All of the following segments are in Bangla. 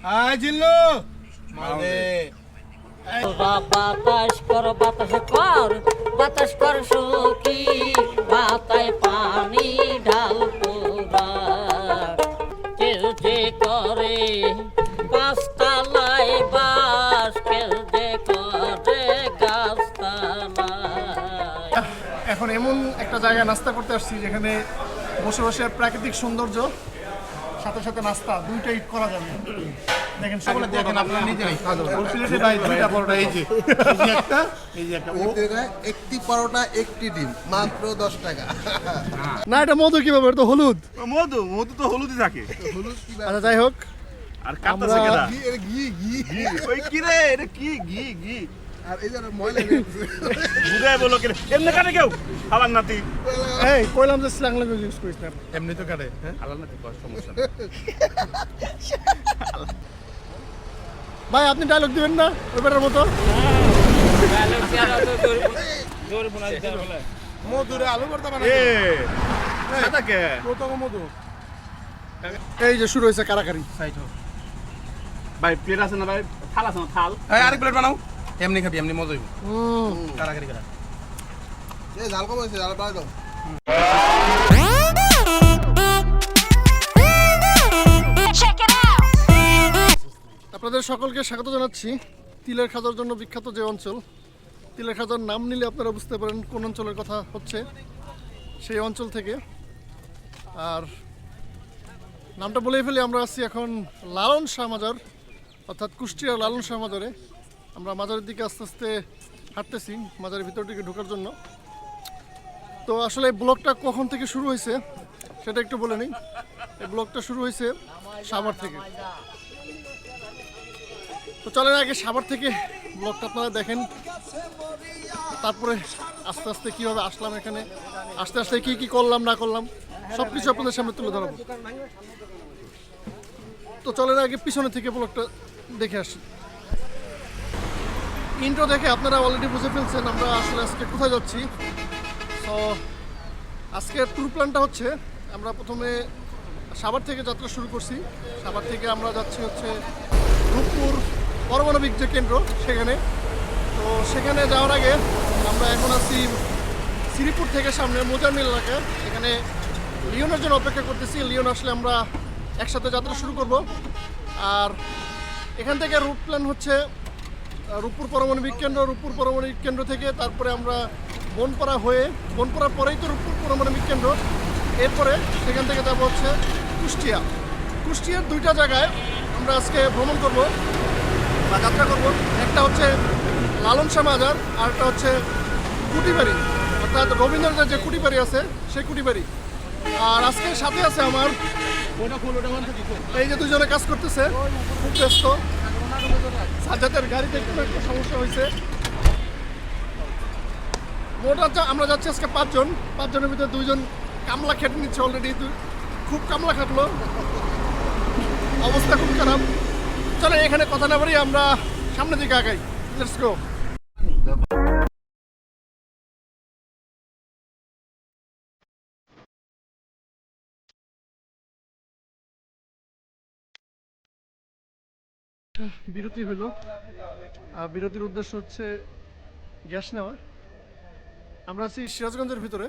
আয় জিল্লু। মালে বাতাস কর বাতাস কর বাতাস কর সখী বাতায় পানি ঢাল তোরা কেউ যে করে গাছতলায় বাস কেউ যে করে এখন এমন একটা জায়গায় নাস্তা করতে আসছি যেখানে বসে বসে প্রাকৃতিক সৌন্দর্য সাথে সাথে নাস্তা দুইটাই করা যাবে। দেখেন সকলে দেখেন আপনারা নিজেরাই। প্লেটে ভাই দুইটা পরোটা এই যে এই যে একটা এই যে একটা। একটি পরোটা একটি ডিম মাত্র দশ টাকা। না এটা মধু কীভাবে? এটা তো হলুদ। মধু মধু তো হলুদই থাকে। হলুদ কি আচ্ছা যাই হোক। আর আমরা- কেনা ঘি ঘি ঘি। ওই কি রে এটা কি? ঘি ঘি। আর এই যে ময়লা বুঝাই বলো কেন এমনি কাটে কেউ? হালার নাতি। এই কইলাম যে স্ল্যাং ল্যাঙ্গুয়েজ ইউজ করিস না। এমনি তো কাটে হ্যাঁ? হালার নাতি কষ্ট সমস্যা ভাই আপনি ডায়লগ দিবেন না? ওই বেটার মতো? মধুরে আলু ভর্তা বানাই এ সাদা কে? প্রথম মধু। এই যে শুরু হয়েছে কারাকারি। ভাই প্লেট আছে না ভাই? থাল আছে না থাল? আরেক প্লেট বানাও। এমনি খাবি এমনি মজা হইব হুম। কারাকারি করা। এই ঝাল কম হয়েছে ঝাল বাড়াই দাও. আপনাদের সকলকে স্বাগত জানাচ্ছি। তিলের খাজার জন্য বিখ্যাত যে অঞ্চল তিলের খাজার নাম নিলে আপনারা বুঝতে পারেন কোন অঞ্চলের কথা হচ্ছে সেই অঞ্চল থেকে। আর নামটা বলেই ফেলি আমরা আছি এখন লালন শাহ মাজার অর্থাৎ কুষ্টিয়ার লালন শাহ মাজারে আমরা মাজারের দিকে আস্তে আস্তে হাঁটতেছি মাজারের ভিতর দিকে ঢোকার জন্য। তো আসলে এই ব্লগটা কখন থেকে শুরু হয়েছে, সেটা একটু বলে নিই। এই ব্লগটা শুরু হয়েছে সাভার থেকে। তো চলেন আগে সাভার থেকে ব্লগটা আপনারা দেখেন। তারপরে আস্তে আস্তে কীভাবে আসলাম এখানে, আস্তে আস্তে কী কী করলাম, না করলাম সব কিছু আপনাদের সামনে তুলে ধরবো। তো চলেন আগে পিছনে থেকে ব্লগটা দেখে আসি। ইন্ট্রো দেখে আপনারা অলরেডি বুঝে ফেলছেন আমরা আসলে আজকে কোথায় যাচ্ছি। তো আজকের ট্যুর প্ল্যানটা হচ্ছে, আমরা প্রথমে সাভার থেকে যাত্রা শুরু করছি। সাভার থেকে আমরা যাচ্ছি হচ্ছে রূপপুর পারমাণবিক যে কেন্দ্র সেখানে। তো সেখানে যাওয়ার আগে আমরা এখন আছি শ্রীপুর থেকে সামনে মোজামিল এলাকায় এখানে লিওনের জন্য অপেক্ষা করতেছি। লিওন আসলে আমরা একসাথে যাত্রা শুরু করব। আর এখান থেকে রুট প্ল্যান হচ্ছে রূপপুর পারমাণবিক কেন্দ্র রূপপুর পারমাণবিক কেন্দ্র থেকে তারপরে আমরা বনপাড়া হয়ে বনপাড়ার পরেই তো রূপপুর পারমাণবিক কেন্দ্র। এরপরে সেখান থেকে যাব হচ্ছে কুষ্টিয়া। কুষ্টিয়ার দুইটা জায়গায় আমরা আজকে ভ্রমণ করব বা যাত্রা করব। একটা হচ্ছে লালন শাহ মাজার আর একটা হচ্ছে কুটিবাড়ি। অর্থাৎ রবীন্দ্রনাথের যে কুটিবাড়ি আছে সেই কুটিবাড়ি। আর আজকে সাথে আছে আমার এই যে দুজনে কাজ করতেছে খুব ব্যস্ত। সাজ্জাদের গাড়িতে একটু একটা সমস্যা হয়েছে। মোট আমরা যাচ্ছি আজকে পাঁচজন। পাঁচজনের ভিতরে দুইজন কামলা খেটে নিচ্ছে অলরেডি খুব কামলা খাটলো। অবস্থা খুব খারাপ। চলো এখানে কথা না বলি আমরা সামনের দিকে আগাই। লেটস গো বিরতি হলো। আর বিরতির উদ্দেশ্য হচ্ছে গ্যাস নেওয়া আমরা আছি সিরাজগঞ্জের ভিতরে।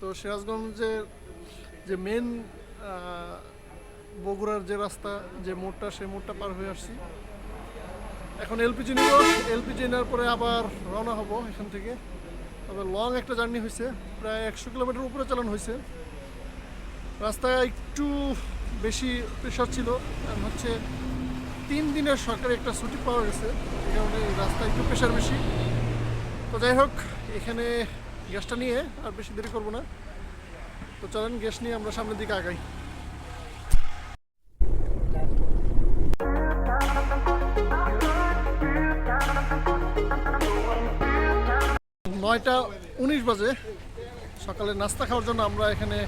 তো সিরাজগঞ্জের যে মেন বগুড়ার যে রাস্তা, যে মোড়টা, সেই মোড়টা পার হয়ে আসছি। এখন এলপিজি নিব। এলপিজি নেওয়ার পরে আবার রওনা হব এখান থেকে। তবে লং একটা জার্নি হয়েছে। প্রায় একশো কিলোমিটার উপরে চালানো হয়েছে। রাস্তায় একটু বেশি প্রেশার ছিল। হচ্ছে তিন দিনের সরকারি একটা ছুটি পাওয়া গেছে, এই কারণে রাস্তায় একটু প্রেশার বেশি। তো যাই হোক, এখানে গ্যাসটা নিয়ে আর বেশি দেরি করব না। তো চলেন, গ্যাস নিয়ে আমরা সামনের দিকে আগাই। নয়টা উনিশ বাজে। সকালে নাস্তা খাওয়ার জন্য আমরা এখানে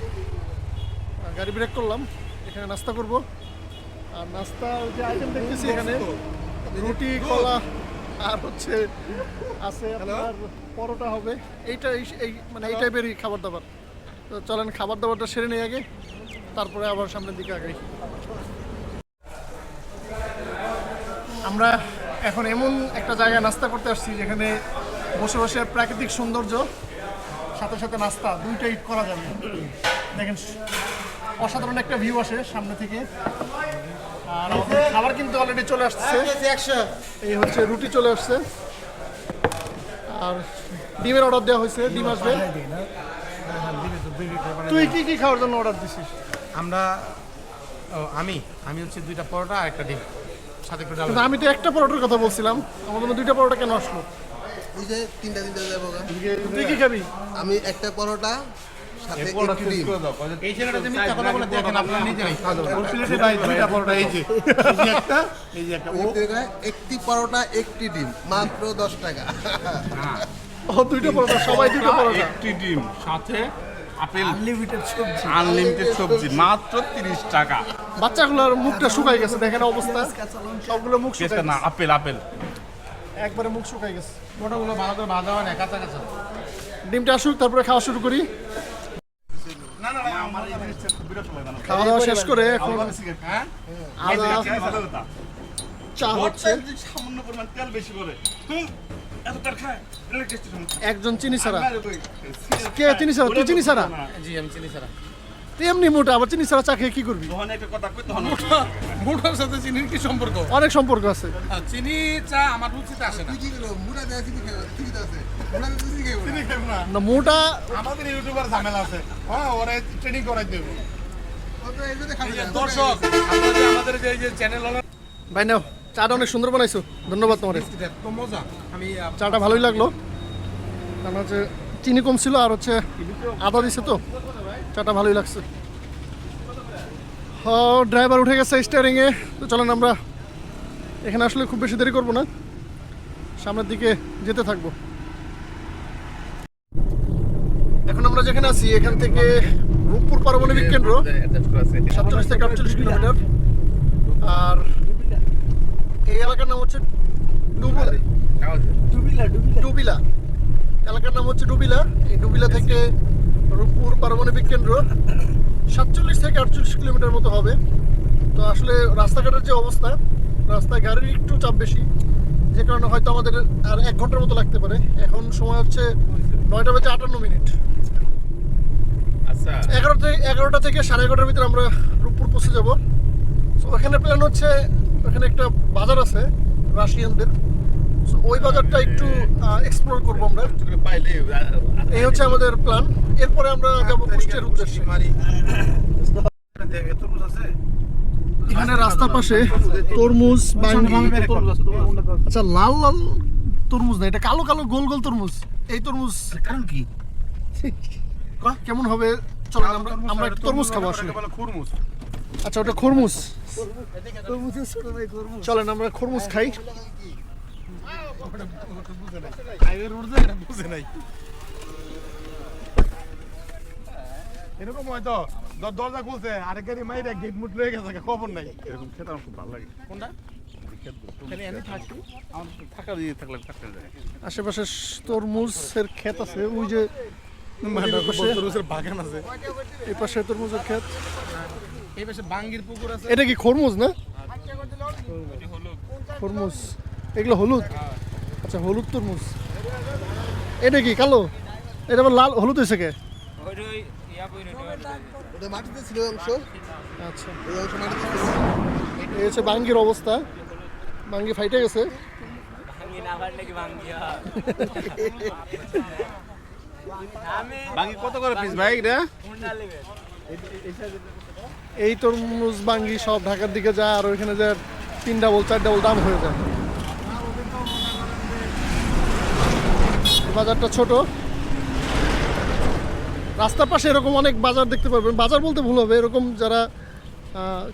গাড়ি ব্রেক করলাম। এখানে নাস্তা করব। আর নাস্তা ওই যে আইটেম দেখতেছি এখানে রুটি কলা আর হচ্ছে আছে আপনার পরোটা হবে। এইটা এই- এই মানে এই টাইপেরই খাবার দাবার তো চলেন খাবার দাবারটা সেরে নেই আগে তারপরে আবার সামনের দিকে আগাই। আমরা এখন এমন একটা জায়গায় নাস্তা করতে আসছি যেখানে বসে বসে প্রাকৃতিক সৌন্দর্য সাথে সাথে নাস্তা দুইটাই করা যাবে। দেখেন অসাধারণ একটা ভিউ আসে সামনে থেকে। আর খাবার কিন্তু অলরেডি চলে আসছে। এই হচ্ছে রুটি চলে আসছে। আর ডিমের অর্ডার দেওয়া হয়েছে ডিম আসবে। তুই কি কি খাওয়ার জন্য অর্ডার দিছিস? আমরা ও, আমি। আমি হচ্ছে দুইটা পরোটা আর একটা ডিম সাথে একটু ডাল আমি তো একটা পরোটার কথা বলছিলাম। আমার জন্য দুইটা পরোটা কেন আসলো? এই যে তিনটা তিনটা দেবো তুই কি খাবি? আমি একটা পরোটা সাথে একটি ডিম। এই ছেলেটা যে মিথ্যা কথা বলে দেখেন আপনারা নিজেরাই। ওর প্লেটে ভাই দুইটা পরোটা এই যে। একটা এই যে একটা। ও একটি পরোটা একটি ডিম মাত্র দশ টাকা। ও দুইটা পরোটা সবাই দুইটা পরোটা একটি ডিম সাথে আপেল। আনলিমিটেড সবজি। আনলিমিটেড সবজি মাত্র তিরিশ টাকা। বাচ্চাগুলোর মুখটা শুকাই গেছে দেখেন অবস্থা। সবগুলো মুখ শুকাই না আপেল আপেল। একবারে মুখ শুকাই গেছে। পরোটাগুলো ভালো করে ভাজা হয় না কাঁচা কাঁচা। ডিমটা আসুক তারপরে খাওয়া শুরু করি। খাওয়া দাওয়া শেষ করে এখন হ্যাঁ? চা হচ্ছে। সামান্য পরিমাণ তেল বেশি করে হুম, এত তেল খায়? এটা টেস্টি সমস্যা একজন চিনি serious কে চিনি ছাড়া? তুই চিনি ছাড়া? জি আমি চিনি ছাড়া। তুই এমনি মোটা আবার চিনি ছাড়া চা খেয়ে কি করবি? তখন একটা কথা কই তখন মোটার সাথে চিনির কি সম্পর্ক? অনেক সম্পর্ক আছে। চিনি চা আমার রুচিতে আসে না। কি করো মুড়া দেওয়া চিনি ঠিক আছে। চিনি না মোটা আমাদের ইউটিউবার ঝামেলা আছে। হ্যাঁ ওরা ট্রেনিং করাই দেবে। তো। দর্শক আমাদের যে এই যে চ্যানেল হলো ভাই নাও চাটা অনেক সুন্দর বানাইছো। ধন্যবাদ তোমার। এত মজা। আমি চাটা ভালোই লাগল। কারণ হচ্ছে চিনি কম ছিল আর হচ্ছে আদা দিছে তো। চাটা ভালোই লাগছে। ড্রাইভার উঠে গেছে স্টিয়ারিংয়ে তো চলেন আমরা এখানে আসলে খুব বেশি দেরি করব না। সামনের দিকে যেতে থাকব। এখন আমরা যেখানে আছি এখান থেকে রূপপুর পারমাণবিক কেন্দ্র সাতচল্লিশ থেকে আটচল্লিশ কিলোমিটার। আর এই এলাকার নাম হচ্ছে ডুবুলা। ডুবিলা। এলাকার নাম হচ্ছে ডুবিলা। এই ডুবিলা থেকে রূপপুর পারমাণবিক কেন্দ্র সাতচল্লিশ থেকে আটচল্লিশ কিলোমিটার মতো হবে। তো আসলে রাস্তাঘাটের যে অবস্থা রাস্তায় গাড়ির একটু চাপ বেশি যে কারণে হয়তো আমাদের আর এক ঘণ্টার মতো লাগতে পারে। এখন সময় হচ্ছে নয়টা বেজে আটান্ন মিনিট। আচ্ছা। এগারোটা থেকে এগারোটা থেকে সাড়ে এগারোটার ভিতরে আমরা রূপপুর পৌঁছে যাব। তো ওখানে প্ল্যান হচ্ছে ওখানে একটা বাজার আছে রাশিয়ানদের। ওই বাজারটা একটু এক্সপ্লোর করব আমরা। এই হচ্ছে আমাদের প্ল্যান এরপরে আমরা যাব কুষ্টের উদ্দেশ্যে। এখানে রাস্তার পাশে তরমুজ আচ্ছা লাল লাল তরমুজ না এটা কালো কালো গোল গোল তরমুজ। এই তরমুজ কারণ কি? কেমন হবে? চলো আমরা আমরা একটা তরমুজ খাব আসলে। খুরমুস আচ্ছা ওটা খরমুজ। চলেন আমরা খরমুজ খাই। হাইওয়ে রোড যায় বুঝে নাই। এরকম হয়তো দ- দরজা খুলছে আরেক গাড়ি মাইরে গেট মুট লয়ে গেছে খবর নাই। এরকম খেতে আমার খুব ভালো লাগে। কোনটা? আশেপাশে তরমুজের ক্ষেত আছে ওই যে। বাগান আছে। এই পাশে তরমুজের ক্ষেত। এই পাশে বাঙ্গির পুকুর আছে। এটা কি খরমুজ না? খরমুজ। এগুলো হলুদ? আচ্ছা হলুদ তরমুজ। এটা কি কালো? এটা আবার লাল হলুদ হয়েছে কে? ওটা মাটিতে ছিল অংশ। আচ্ছা। এই অংশ মাটিতে ছিল। এই হচ্ছে বাঙ্গির অবস্থা। বাঙ্গি ফাইটে গেছে। বাকি কত করে পিস ভাই এটা? এই তরমুজ বাঙ্গি সব ঢাকার দিকে যায় আর ওইখানে যে তিন ডাবল চার ডাবল দাম হয়ে যায়। বাজারটা ছোট। রাস্তার পাশে এরকম অনেক বাজার দেখতে পারবেন। বাজার বলতে ভুল হবে এরকম যারা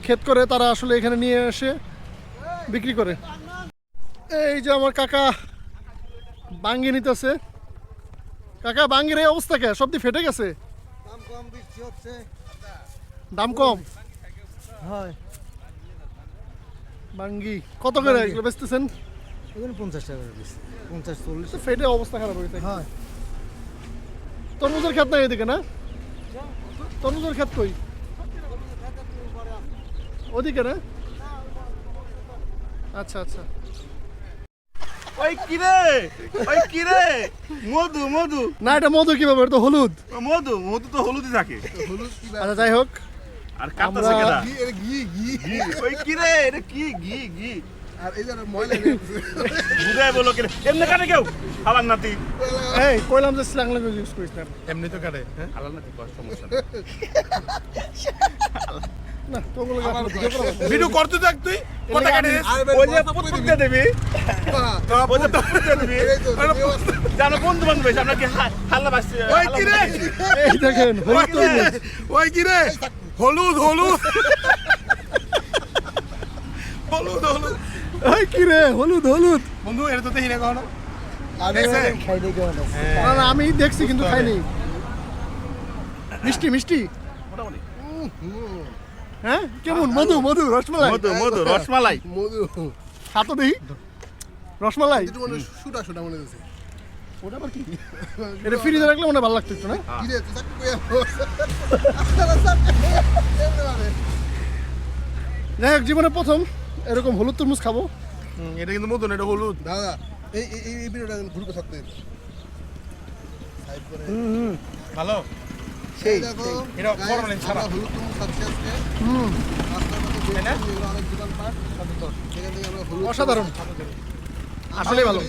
ক্ষেত করে তারা আসলে এখানে নিয়ে এসে বিক্রি করে। এই যে আমার কাকা বাঙ্গি নিতেছে। কাকা বাঙ্গির এই অবস্থা কে? সব দিয়ে ফেটে গেছে? দাম কম। হয়। বাঙ্গি কত করে এগুলো বেচতেছেন? পঞ্চাশ টাকা করে পঞ্চাশ চল্লিশ। ফেটে অবস্থা খারাপ হয়ে থাকে। হয়। তরমুজের ক্ষেত নাই এদিকে না? তরমুজের ক্ষেত কই? ওদিকে না? আচ্ছা আচ্ছা। ওই কিরে ওই কিরে মধু মধু। না এটা মধু কীভাবে? এটা তো হলুদ। মধু মধু তো হলুদই থাকে। আচ্ছা যাই হোক। আর কাঁপতাছে আমরা- কেডা? ঘি ঘি ঘি। এটা কি? ঘি ঘি। আর এই যে ময়লা নিয়ে বুঝাই বলো কিরে এমনি কাটে কেউ? হালার নাতি। এই কইলাম যে স্ল্যাং ল্যাঙ্গুয়েজ ইউজ করিস না। এমনি তো কাটে হ্যাঁ? হালার নাতি কষ্ট সমস্যা না। ভিডিও করা লাগবে। ভিডিও করতে থাক তুই কথা কাটে? ওই যে পুতুক দিয়ে ওই যে পুতুক দিয়ে জানো বন্ধু বান্ধব এসে আমরা কি হাল্লা বাসছি ওই এই দেখেন ওই হলুদ হলুদ। হলুদ হলুদ। এই কি রে? হলুদ হলুদ। বন্ধু এটা তো দেখি না কখনো আমি দেখছে? মনে কিন্তু খাইনি। মিষ্টি মিষ্টি। মোটামুটি। হ্যাঁ? কেমন? মধু মধু রসমালাই? মধু মধু রসমালাই। মধু। খাতো দেখি। রসমালাই? মনে সুটা সুটা মনে হচ্ছে। ওটা আবার কি? এটা ফ্রিজে রাখলে মনে ভালো লাগতো একটু না? কি রে যাই হোক জীবনে প্রথম। এরকম হলুদ তরমুজ খাব? এটা কিন্তু মতন এটা হলুদ। দাদা এই এই এই ভিডিওটা ঘুরবে থাকতে ভালো? সেই এটা ফরমালিন ছাড়া। হলুদ তরমুজ খাচ্ছি আজকে। হুম। রাস্তার মধ্যে বের করছি, এগুলো সেখান থেকে আমরা হলুদ অসাধারণ। আসলেই ভালো।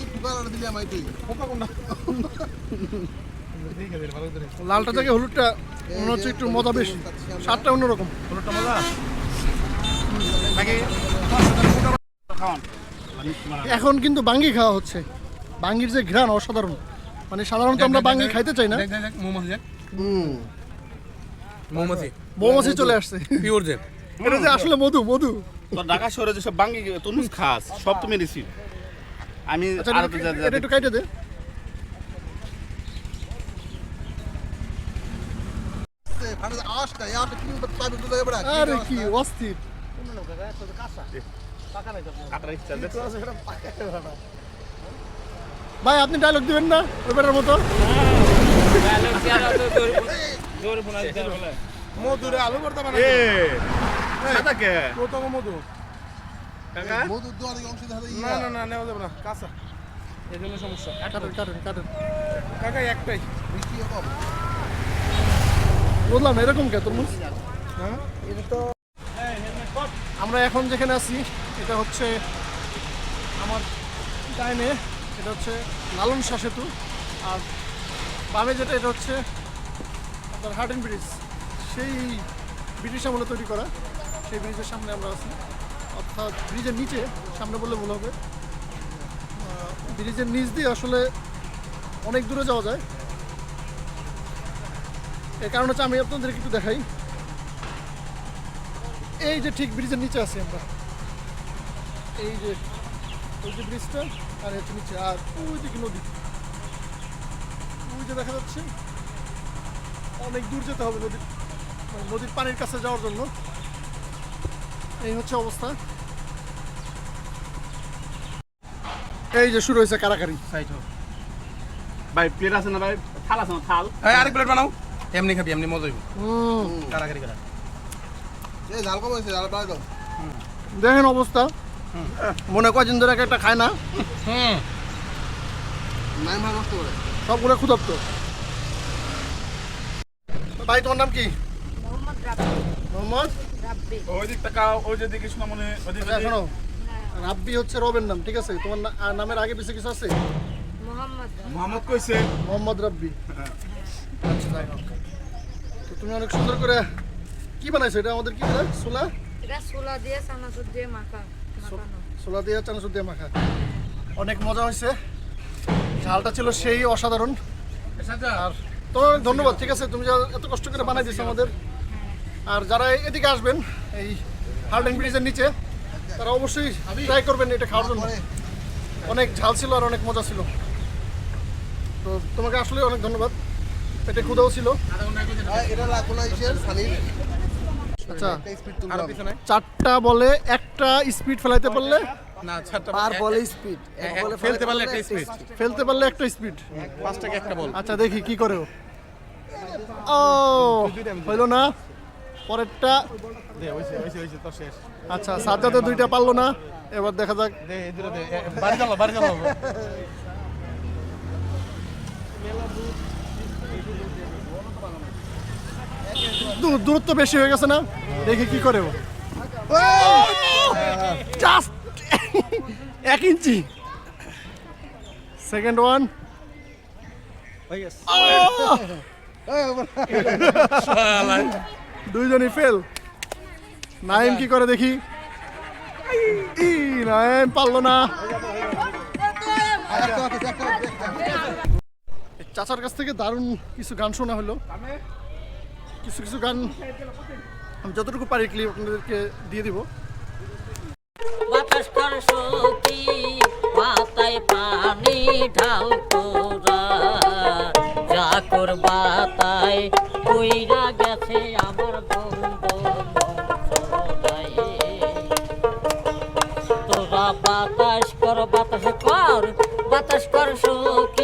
লালটা থেকে হলুদটা মনে হচ্ছে একটু মজা বেশি। স্বাদটা অন্যরকম। হলুদটা মজা? নাকি? এখন কিন্তু বাঙ্গি খাওয়া হচ্ছে। বাঙ্গির যে ঘ্রাণ অসাধারণ। মানে সাধারণত আমরা বাঙ্গি খাইতে চাই না। মৌমাছি মৌমাছি। চলে আসছে। পিওর জেল এটা যে আসলে মধু মধু। তো ঢাকা শহরে যেসব বাঙ্গি তরমুজ খাস সব তো মেডিসিন আমি আচ্ছা এটা একটু কাইটে দে। আরে কি অস্থির? ভাই আপনি ডায়লগ দিবেন না? ওইবারের মতো? মধুরে আলু ভর্তা বানাই কে? প্রথম মধু। কাকা? মধুর দোয়ারে অংশ না না না নেওয়া যাবে না। কাঁচা। এই জন্য সমস্যা। কাটেন কাটেন কাটেন। কাকা একটাই। কম। বুঝলাম এরকম কে তরমুজ হ্যাঁ? আমরা এখন যেখানে আছি, এটা হচ্ছে আমার ডাইনে, এটা হচ্ছে লালন শাহ সেতু। আর বামে যেটা, এটা হচ্ছে আপনার হার্ডেন ব্রিজ। সেই ব্রিটিশ আমলে তৈরি করা, সেই ব্রিজের সামনে আমরা আছি। অর্থাৎ ব্রিজের নিচে, সামনে বললে ভুল হবে ব্রিজের নিচ দিয়ে আসলে অনেক দূরে যাওয়া যায়। এর কারণ হচ্ছে আমি আপনাদের একটু দেখাই। এই যে ঠিক ব্রিজের নিচে আছি আমরা। এই যে ওই যে ব্রিজটা আর হচ্ছে নিচে আর ওই দিকে নদী। ওই যে দেখা যাচ্ছে অনেক দূর যেতে হবে নদীর মানে নদীর পানির কাছে যাওয়ার জন্য। এই হচ্ছে অবস্থা। এই যে শুরু হয়েছে কারাকারি সাইড হোক ভাই প্লেট আছে না ভাই? থাল আছে না থাল? এই আরেক প্লেট বানাও। এমনি খাবি এমনি মজা হইব। হুম। কারাকারি করা এই ঝাল কম হয়েছে ঝাল বাড়াই দাও দেখেন অবস্থা। মনে কয়দিন ধরে এক একটা খায় না। সবগুলো ক্ষুধার্ত। ভাই তোমার নাম কি? মোহাম্মদ ওই দিক টাকা ওই যে দিকে শোনা মনে ওই দিক আচ্ছা শোনো। রাব্বি হচ্ছে রবের নাম ঠিক আছে? তোমার নামের আগে পিছিয়ে কিছু আছে? মোহাম্মদ কইছে। মোহাম্মদ রাব্বি। আচ্ছা যাই হোক। তো তুমি অনেক সুন্দর করে কি বানাইছো? এটা আমাদের কি বলে সোলা এটা ছোলা দিয়ে চানাচুর দিয়ে মাখা মাখানো। সোলা দিয়ে চানাচুর দিয়ে মাখা। অনেক মজা হয়েছে। ঝালটা ছিল সেই অসাধারণ। আর তোমার অনেক ধন্যবাদ ঠিক আছে? তুমি যা এত কষ্ট করে বানাই দিছো আমাদের। আর যারা এদিকে আসবেন এই হার্ডেন ব্রিজের নিচে তারা অবশ্যই ট্রাই করবেন এটা খাওয়ার জন্য। অনেক ঝাল ছিল আর অনেক মজা ছিল। তো তোমাকে আসলে অনেক ধন্যবাদ। পেটে ক্ষুদাও ছিল। এটা লাগবো না সানির। আচ্ছা আর চারটা বলে একটা স্পিড ফেলাইতে পারলে? না পার বলে স্পিড বলে ফেলতে পারলে একটা স্পিড ফেলতে পারলে একটা স্পিড পাঁচ টাকা একটা বল। আচ্ছা দেখি কি করে ও। না। পরেরটা। দে হইছে হইছে হইছে তো শেষ। আচ্ছা সাজ্জাদে দুইটা পারল না। এবার দেখা যাক। বাড়ি চালো দূর- দূরত্ব বেশি হয়ে গেছে না দেখি কি করে ও জাস্ট এক ইঞ্চি সেকেন্ড ওয়ান দুইজনই ফেল নাইম কি করে দেখি ই নাইম পারল না চাচার কাছ থেকে দারুণ কিছু গান শোনা হলো কিছু কিছু গান আমি যতটুকু পারি ক্লিপ আপনাদেরকে দিয়ে দিব। বাতাস কর বাতাস কর বাতাস কর সখী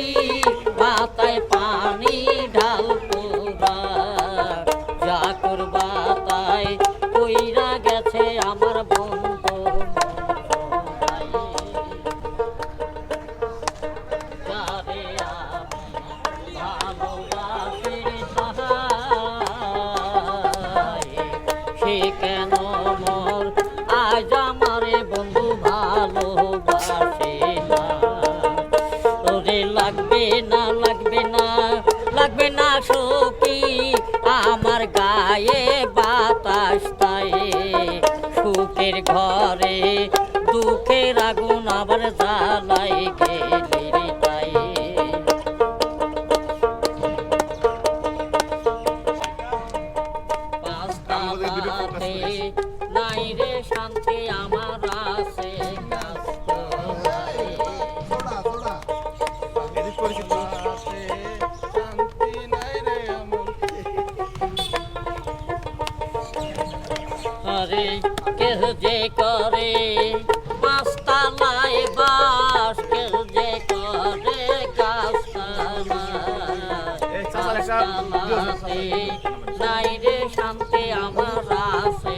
গাছতলাতে নাই রে শান্তি আমার আছে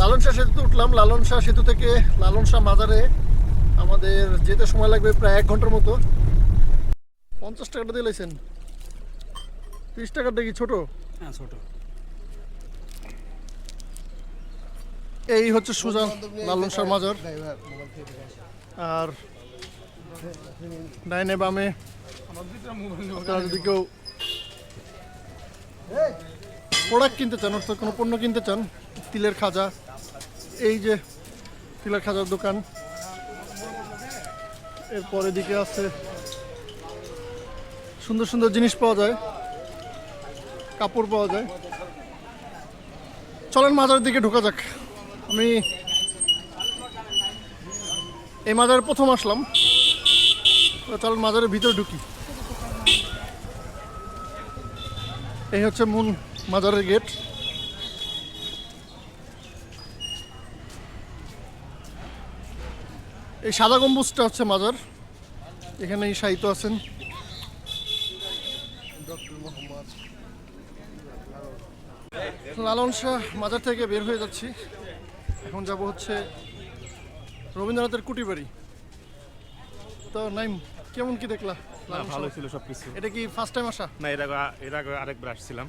লালন শাহ সেতুতে উঠলাম। লালন শাহ সেতু থেকে লালন শাহ মাজারে আমাদের যেতে সময় লাগবে প্রায় এক ঘণ্টার মতো। পঞ্চাশ টাকাটা দিয়ে লাইছেন। তিরিশ টাকাটা কি ছোট? হ্যাঁ ছোট। এই হচ্ছে সুজান লালন শাহ মাজার আর ডাইনে বামে আপনারা যদি কেউ প্রোডাক্ট কিনতে চান অর্থাৎ কোনো পণ্য কিনতে চান তিলের খাজা। এই যে তিলের খাজার দোকান। এরপর এদিকে আছে সুন্দর সুন্দর জিনিস পাওয়া যায় কাপড় পাওয়া যায়। চলেন মাজারের দিকে ঢোকা যাক। আমি এই মাজারে প্রথম আসলাম। তো চলেন মাজারের ভিতরে ঢুকি। এই হচ্ছে মূল মাজারের গেট। এই সাদা গম্বুজটা হচ্ছে মাজার। এখানেই সাহিত্য আছেন। লালন শাহ মাজার থেকে বের হয়ে যাচ্ছি। এখন যাব হচ্ছে রবীন্দ্রনাথের কুটি বাড়ি তো নাইম কেমন কি দেখলা? না ভালো ছিল সব কিছু এটা কি ফার্স্ট টাইম আসা? না এর আগে এর আগে আরেকবার আসছিলাম।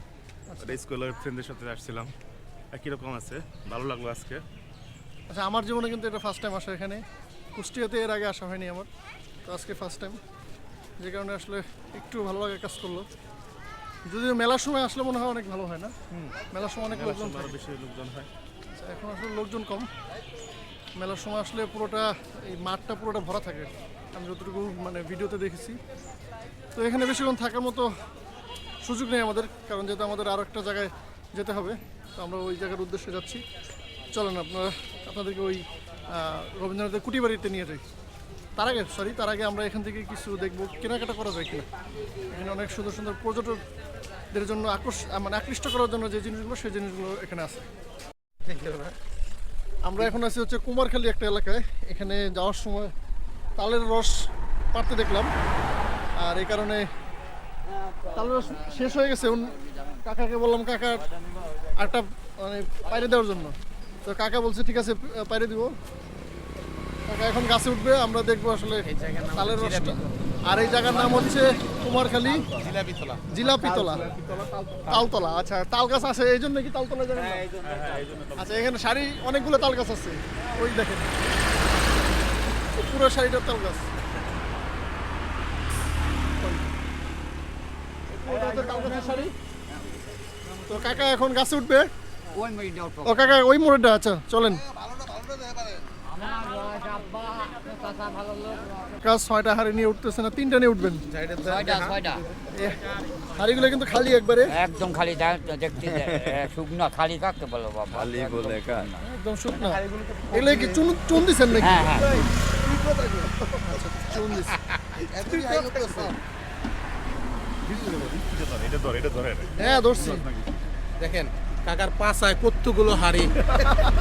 ওটা স্কুলের ফ্রেন্ডদের সাথে আসছিলাম। একই রকম আছে? ভালো লাগল আজকে। আচ্ছা আমার জীবনে কিন্তু এটা ফার্স্ট টাইম আসা এখানে। কুষ্টিয়াতে এর আগে আসা হয়নি আমার। তো আজকে ফার্স্ট টাইম যে কারণে আসলে একটু ভালো লাগে কাজ করল। যদিও মেলার সময় আসলে মনে হয় অনেক ভালো হয় না। মেলার সময় অনেক লোকজন বেশি লোকজন হয়। আচ্ছা, এখন আসলে লোকজন কম। মেলার সময় আসলে পুরোটা এই মাঠটা পুরোটা ভরা থাকে। আমি যতটুকু মানে ভিডিওতে দেখেছি। তো এখানে বেশিক্ষণ থাকার মতো সুযোগ নেই আমাদের, কারণ যেহেতু আমাদের আরও একটা জায়গায় যেতে হবে, তো আমরা ওই জায়গার উদ্দেশ্যে যাচ্ছি। চলেন আপনারা, আপনাদেরকে ওই রবীন্দ্রনাথের কুটি বাড়িতে নিয়ে যাই। তার আগে সরি তার আগে আমরা এখান থেকে কিছু দেখব, কেনাকাটা করা যায় কিনা। এখানে অনেক সুন্দর সুন্দর পর্যটকদের জন্য আকর্ষ মানে আকৃষ্ট করার জন্য যে জিনিসগুলো, সেই জিনিসগুলো এখানে আছে। আমরা এখন আছি হচ্ছে কুমারখালী একটা এলাকায়। এখানে যাওয়ার সময় তালের রস পারতে দেখলাম। আর এই কারণে তালের রস শেষ হয়ে গেছে। কাকাকে বললাম কাকা একটা মানে পাইরে দেওয়ার জন্য। তো কাকা বলছে ঠিক আছে পাইরে দিব। কাকা এখন গাছে উঠবে আমরা দেখব আসলে তালের রসটা। আর এই জায়গার নাম হচ্ছে কুমারখালী জিলাপি তোলা জিলাপিতলা। তালতলা আচ্ছা তাল গাছ আছে এই জন্য কি তালতলা জায়গা আচ্ছা এখানে শাড়ি অনেকগুলো তাল গাছ আছে। ওই দেখেন। পুরো শাড়িটার তাল গাছ এটা হচ্ছে তাল গাছের শাড়ি। তো কাকা এখন গাছে উঠবে? ও কাকা ওই মোড়টা আচ্ছা চলেন। কাজ ছয়টা হাড়ি নিয়ে উঠতেছে না তিনটা নিয়ে উঠবেন। হাড়িগুলো কিন্তু খালি একবারে। একদম খালি দেখতে শুকনো খালি কাকতে বলো বাবা? একদম শুকনা। এগুলো কি চুন চুন দিছেন নাকি? হ্যাঁ হ্যাঁ। চুন দিছে। এতই হাই করতেছে। এটা ধরে এটা ধরে হ্যাঁ ধরছি। দেখেন। কাকার পাশায় কতগুলো হাড়ি।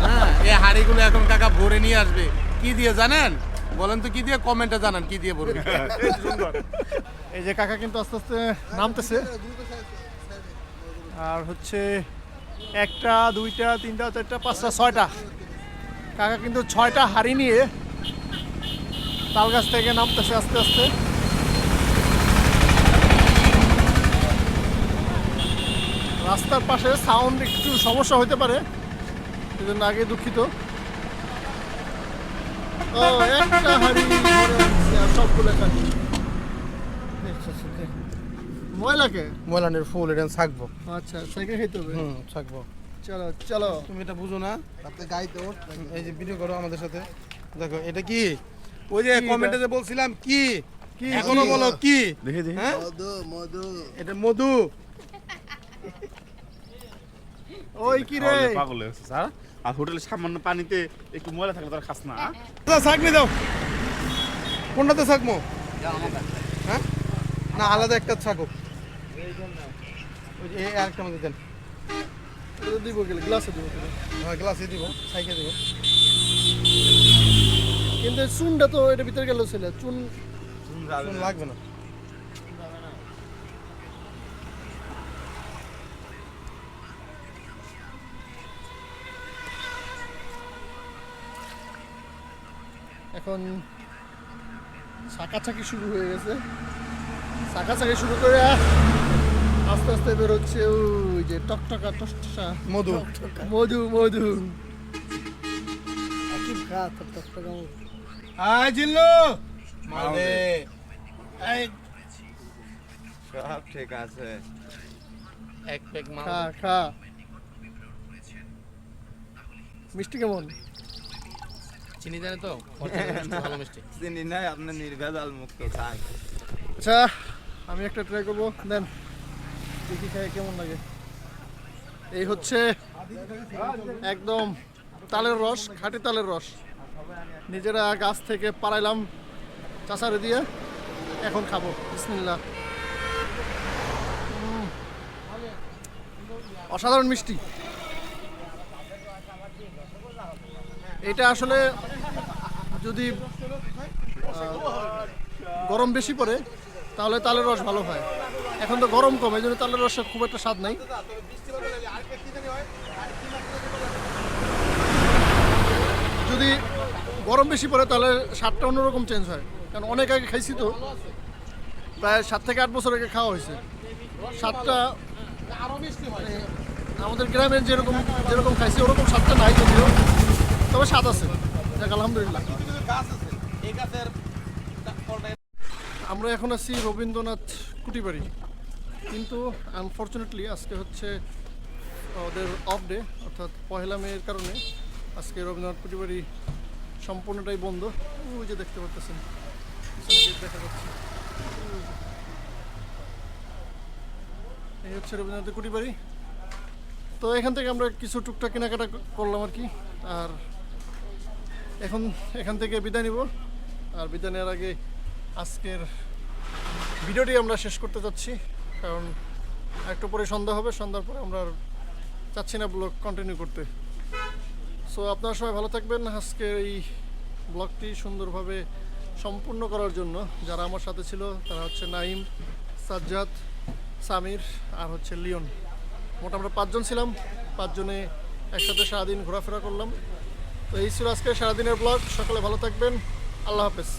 হ্যাঁ এই হাড়িগুলো এখন কাকা ভরে নিয়ে আসবে। কি দিয়ে জানেন? বলেন তো কি দিয়ে কমেন্টে জানান কি দিয়ে ভরবে। এই যে কাকা কিন্তু আস্তে আস্তে নামতেছে। আর হচ্ছে একটা, দুইটা, তিনটা, চারটা, পাঁচটা, ছয়টা। কাকা কিন্তু ছয়টা হাড়ি নিয়ে তাল গাছ থেকে নামতেছে আস্তে আস্তে। রাস্তার পাশে সাউন্ড একটু সমস্যা হতে পারে সেজন্য আগে দুঃখিত। ও একটা হাড়ি সবগুলো খালি। ময়লাকে? ময়লানের ফুল এটা থাকব আচ্ছা সাইকেল খাইতে হবে? হুম থাকব চলো চলো। তুমি এটা বুঝো না? গাইতে ওঠ এই যে ভিডিও করো আমাদের সাথে। দেখো এটা কি? ওই যে কমেন্টে যে বলছিলাম কি? কি? এখনও বলো কি? দেখে দেখে। হ্যাঁ? মধু মধু। এটা মধু। ওই কি রে? পাগল হয়ে গেছে, স্যার আর হোটেলের সামান্য পানিতে একটু ময়লা থাকলে তারা খাস না দাদা ছাকনি দাও কোনটাতে ছাকমো হ্যাঁ? না আলাদা একটা ছাকো ওই এই আরেকটা মধ্যে দেন। দিব গেলে গ্লাসে দিব। হ্যাঁ গ্লাসে দিব সাইকে দিব। কিন্তু চুনটা তো এটা ভিতরে গেল ছিল চুন শুন লাগবে না। এখন ছাকাছাকি শুরু হয়ে গেছে। ছাকাছাকি শুরু করে আস্তে আস্তে বেরোচ্ছে ওই যে টকটকা টসটসা মধু। মধু মধু। আয় জিল্লু! মালে এই সব ঠিক আছে। এক প্যাক খা খা। মিষ্টি কেমন? চিনি জানে তো? ভালো মিষ্টি। চিনি নাই আপনি নির্ভেজাল মুক্ত খান আচ্ছা আমি একটা ট্রাই করব। দেন দেখি খাই কেমন লাগে। এই হচ্ছে একদম তালের রস খাঁটি তালের রস। নিজেরা গাছ থেকে পাড়াইলাম চাষারে দিয়ে এখন খাব। বিসমিল্লা অসাধারণ মিষ্টি। এটা আসলে যদি গরম বেশি পড়ে, তাহলে তালের রস ভালো হয়। এখন তো গরম কম, এই জন্য তালের রসের খুব একটা স্বাদ নাই। যদি গরম বেশি পড়ে, তাহলে স্বাদটা অন্যরকম চেঞ্জ হয়। কারণ অনেক আগে খাইছি তো, প্রায় সাত থেকে আট বছর আগে খাওয়া হয়েছে। স্বাদটা, আমাদের গ্রামের যেরকম যেরকম খাইছি, ওরকম স্বাদটা নাই যদিও। তবে স্বাদ আছে। আলহামদুলিল্লাহ। আমরা এখন আছি রবীন্দ্রনাথ কুটিবাড়ি। কিন্তু আনফর্চুনেটলি আজকে হচ্ছে ওদের অফ ডে অর্থাৎ পহেলা মেয়ের কারণে আজকে রবীন্দ্রনাথ কুটিবাড়ি সম্পূর্ণটাই বন্ধ। ওই যে দেখতে পাচ্ছেন দেখা যাচ্ছে। এই হচ্ছে রবীন্দ্রনাথের কুটিবাড়ি। তো এখান থেকে আমরা কিছু টুকটাক কেনাকাটা করলাম আর কি। আর এখন এখান থেকে বিদায় নিব। আর বিদায় নেওয়ার আগে আজকের ভিডিওটি আমরা শেষ করতে যাচ্ছি, কারণ একটু পরে সন্ধ্যা হবে, সন্ধ্যার পরে আমরা চাচ্ছি না ব্লগ কন্টিনিউ করতে। সো আপনারা সবাই ভালো থাকবেন। আজকে এই ব্লগটি সুন্দরভাবে সম্পূর্ণ করার জন্য যারা আমার সাথে ছিল, তারা হচ্ছে নাইম, সাজ্জাদ, সামির আর হচ্ছে লিওন। মোটামুটি পাঁচজন ছিলাম। পাঁচজনে একসাথে সারাদিন ঘোরাফেরা করলাম। তো এই ছিল আজকে সারাদিনের ব্লগ। সকালে ভালো থাকবেন। আল্লাহ হাফেজ।